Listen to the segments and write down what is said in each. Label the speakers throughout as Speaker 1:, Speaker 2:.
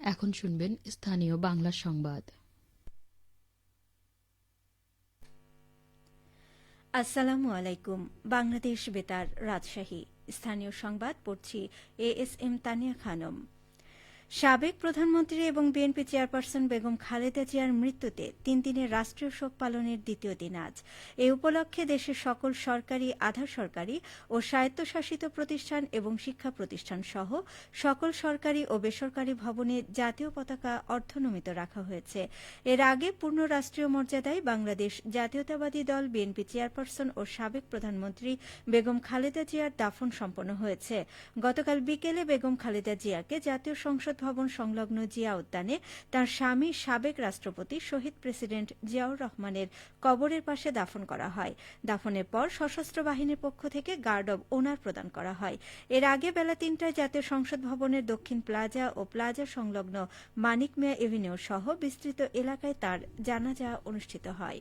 Speaker 1: এখন শুনবেন স্থানীয় বাংলা সংবাদ।
Speaker 2: আসসালামু আলাইকুম। বাংলাদেশ বেতার রাজশাহী। স্থানীয় সংবাদ পড়ছি A S M Tania Khanam. সাবেক প্রধানমন্ত্রী এবং বিএনপি চেয়ারপারসন বেগম খালেদা জিয়ার মৃত্যুতে তিন দিনের রাষ্ট্রীয় শোক পালনের দ্বিতীয় দিন আজ। এ উপলক্ষে দেশের সকল সরকারি, আধা সরকারি ও স্বায়ত্তশাসিত প্রতিষ্ঠান এবং শিক্ষা প্রতিষ্ঠান সহ সকল সরকারি ও বেসরকারি ভবনে জাতীয় পতাকা অর্ধনমিত রাখা হয়েছে। এর আগে পূর্ণ রাষ্ট্রীয় মর্যাদায় বাংলাদেশ জাতীয়তাবাদী দল, বিএনপি চেয়ারপারসন ও সাবেক প্রধানমন্ত্রী বেগম খালেদা জিয়ার দাফন সম্পন্ন হয়েছে। গতকাল বিকেলে বেগম খালেদা জিয়াকে জাতীয় সংসদ ভবন সংলগ্ন জিয়া উদ্যানে তার স্বামী সাবেক রাষ্ট্রপতি শহীদ প্রেসিডেন্ট জিয়াউর রহমানের কবরের পাশে দাফন করা হয়। দাফনের পর সশস্ত্র বাহিনীর পক্ষ থেকে গার্ড অব ওনার প্রদান করা হয়। এর আগে বেলা তিনটায় জাতীয় সংসদ ভবনের দক্ষিণ প্লাজা ও প্লাজা সংলগ্ন মানিক মিয়া এভিনিউ সহ বিস্তৃত এলাকায় তার জানাজা অনুষ্ঠিত হয়।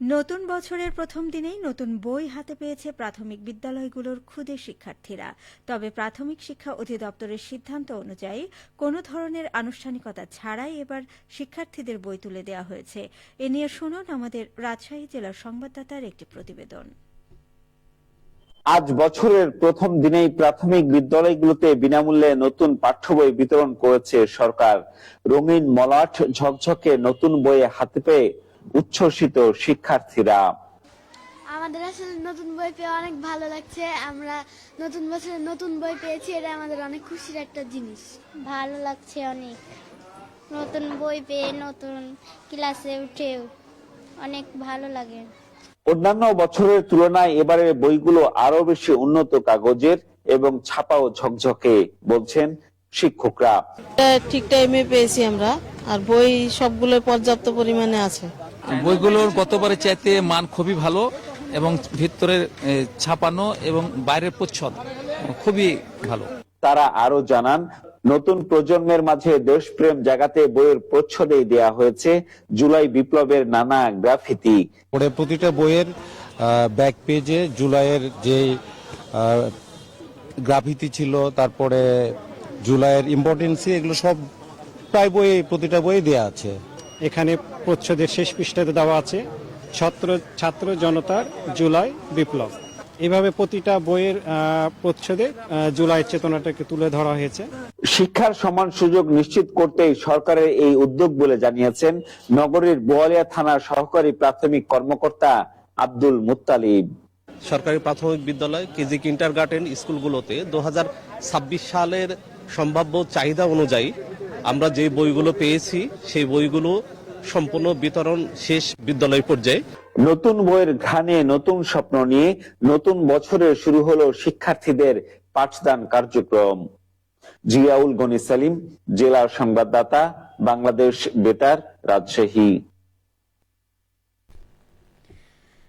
Speaker 2: নতুন বছরের প্রথম দিনেই নতুন বই হাতে পেয়েছে প্রাথমিক বিদ্যালয়গুলোর ক্ষুদে শিক্ষার্থীরা। তবে প্রাথমিক শিক্ষা অধিদপ্তরের সিদ্ধান্ত অনুযায়ী কোনো ধরনের আনুষ্ঠানিকতা ছাড়াই এবার শিক্ষার্থীদের বই তুলে দেওয়া হয়েছে। এ নিয়ে শুনুন আমাদের রাজশাহী জেলার সংবাদদাতার একটি প্রতিবেদন।
Speaker 3: আজ বছরের প্রথম দিনেই প্রাথমিক বিদ্যালয়গুলোতে বিনামূল্যে নতুন পাঠ্য বই বিতরণ করেছে সরকার। রঙিন মলাট ঝকঝকে নতুন বইয়ে হাতে পেয়ে উচ্ছ্বসিত শিক্ষার্থীরা।
Speaker 4: আমাদের আসলে নতুন বই পেয়ে অনেক ভালো লাগছে। আমরা নতুন বছরে নতুন বই পেয়েছি এটা আমাদের অনেক খুশির একটা জিনিস।
Speaker 5: ভালো লাগছে অনেক। নতুন বই পেয়ে নতুন ক্লাসে উঠে অনেক ভালো লাগে।
Speaker 3: অন্যান্য বছরের তুলনায় এবারের বইগুলো আরও বেশি উন্নত কাগজের এবং ছাপাও ঝকঝকে বলছেন শিক্ষকরা।
Speaker 6: ঠিক টাইমে পেয়েছি আমরা আর বই সবগুলো পর্যাপ্ত পরিমাণে আছে।
Speaker 7: বইগুলোর গতবারের চাইতে মান খুবই ভালো এবং ভিতরের এ, ছাপানো এবং বাইরের প্রচ্ছদ খুবই ভালো।
Speaker 3: তারা আরও জানান নতুন প্রজন্মের মাঝে দেশপ্রেম জাগাতে বইয়ের প্রচ্ছদেই দেয়া হয়েছে জুলাই বিপ্লবের নানা গ্রাফিতি।
Speaker 8: পরে প্রতিটা বইয়ের ব্যাক পেজে জুলাইয়ের যে গ্রাফিতি ছিল তারপরে জুলাইয়ের ইম্পর্টেন্সি এগুলো সব প্রায় বই প্রতিটা বই দেয়া আছে।
Speaker 9: এখানে প্রচ্ছদের শেষ পৃষ্ঠাতে দেওয়া আছে ছাত্র ছাত্র জনতার জুলাই বিপ্লব। এভাবে প্রতিটা বইয়ের আহ, প্রচ্ছদে জুলাই চেতনাটাকে তুলে ধরা হয়েছে।
Speaker 3: শিক্ষার সমান সুযোগ নিশ্চিত করতেই সরকারের এই উদ্যোগ বলে জানিয়েছেন নগরীর বোয়ালিয়া থানার সহকারী প্রাথমিক কর্মকর্তা আব্দুল মুত্তালিব।
Speaker 10: সরকারি প্রাথমিক বিদ্যালয় কেজি কিন্টার গার্ডেন স্কুলগুলোতে দু হাজার ছাব্বিশ সালের সম্ভাব্য চাহিদা অনুযায়ী আমরা যে বইগুলো পেয়েছি, সেই বইগুলো সম্পূর্ণ বিতরণ শেষ বিদ্যালয় পর্যায়ে।
Speaker 3: নতুন বইয়ের ঘানে নতুন স্বপ্ন নিয়ে নতুন বছরে শুরু হলো শিক্ষার্থীদের পাঠদান কার্যক্রম। জিয়াউল গনি সালিম, জেলা সংবাদদাতা, বাংলাদেশ বেতার, রাজশাহী।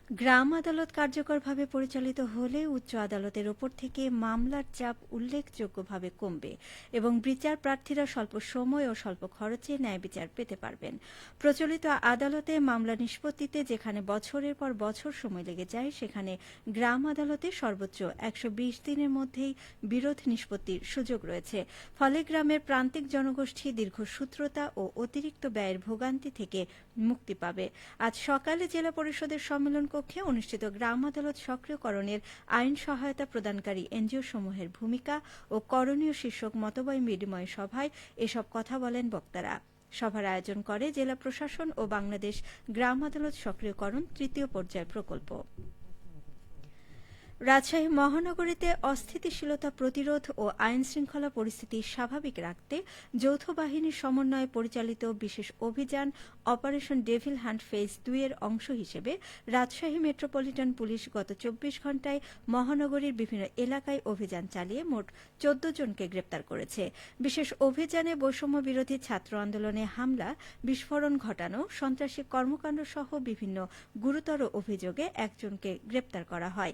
Speaker 2: গ্রাম আদালত কার্যকরভাবে পরিচালিত হলে উচ্চ আদালতের ওপর থেকে মামলার চাপ উল্লেখযোগ্যভাবে কমবে এবং বিচার প্রার্থীরা স্বল্প সময় ও স্বল্প খরচে ন্যায় বিচার পেতে পারবেন। প্রচলিত আদালতে মামলা নিষ্পত্তিতে যেখানে বছরের পর বছর সময় লেগে যায়, সেখানে গ্রাম আদালতে সর্বোচ্চ একশো বিশ দিনের মধ্যেই বিরোধ নিষ্পত্তির সুযোগ রয়েছে। ফলে গ্রামের প্রান্তিক জনগোষ্ঠী দীর্ঘসূত্রতা ও অতিরিক্ত ব্যয়ের ভোগান্তি থেকে মুক্তি পাবে। আজ সকালে জেলা পরিষদের সম্মেলন কক্ষে অনুষ্ঠিত গ্রাম আদালত সক্রিয়করণের আইন সহায়তা প্রদানকারী এনজিও সমূহের ভূমিকা ও করণীয় শীর্ষক মতবয় বিনিময় সভায় এসব কথা বলেন বক্তারা। সভার আয়োজন করে জেলা প্রশাসন ও বাংলাদেশ গ্রাম আদালত সক্রিয়করণ তৃতীয় পর্যায় প্রকল্প। রাজশাহী মহানগরীতে অস্থিতিশীলতা প্রতিরোধ ও আইন শৃঙ্খলা পরিস্থিতি স্বাভাবিক রাখতে যৌথ বাহিনীর সমন্বয়ে পরিচালিত বিশেষ অভিযান অপারেশন ডেভিল হান্ট ফেজ দুই এর অংশ হিসেবে রাজশাহী মেট্রোপলিটন পুলিশ গত চব্বিশ ঘণ্টায় মহানগরীর বিভিন্ন এলাকায় অভিযান চালিয়ে মোট চোদ্দ জনকে গ্রেপ্তার করেছে। বিশেষ অভিযানে বৈষম্য বিরোধী ছাত্র আন্দোলনে হামলা, বিস্ফোরণ ঘটানো, সন্ত্রাসী কর্মকাণ্ড সহ বিভিন্ন গুরুতর অভিযোগে একজনকে গ্রেপ্তার করা হয়।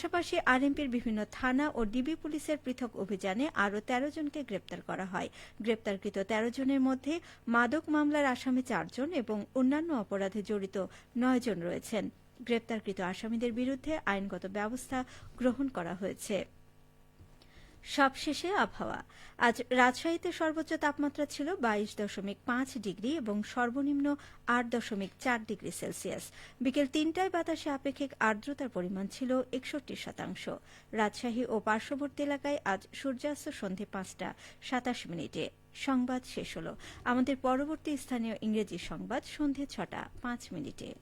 Speaker 2: পাশাপাশি আরএমপির বিভিন্ন থানা ও ডিবি পুলিশের পৃথক অভিযানে আরও তেরো জনকে গ্রেপ্তার করা হয়। গ্রেপ্তারকৃত তেরো জনের মধ্যে মাদক মামলার আসামি চারজন এবং অন্যান্য অপরাধে জড়িত নয় জন রয়েছেন। গ্রেপ্তারকৃত আসামিদের বিরুদ্ধে আইনগত ব্যবস্থা গ্রহণ করা হয়েছে। সবশেষে আবহাওয়া। আজ রাজশাহীতে সর্বোচ্চ তাপমাত্রা ছিল বাইশ দশমিক পাঁচ ডিগ্রি এবং সর্বনিম্ন আট দশমিক চার ডিগ্রি সেলসিয়াস। বিকেল তিনটায় বাতাসে আপেক্ষিক আর্দ্রতার পরিমাণ ছিল একষট্টি শতাংশ। রাজশাহী ও পার্শ্ববর্তী এলাকায় আজ সূর্যাস্ত সন্ধে পাঁচটা সাতাশ মিনিটে। সংবাদ শেষ হল। আমাদের পরবর্তী স্থানীয় ইংরেজি সংবাদ সন্ধে ছটা পাঁচ মিনিটে।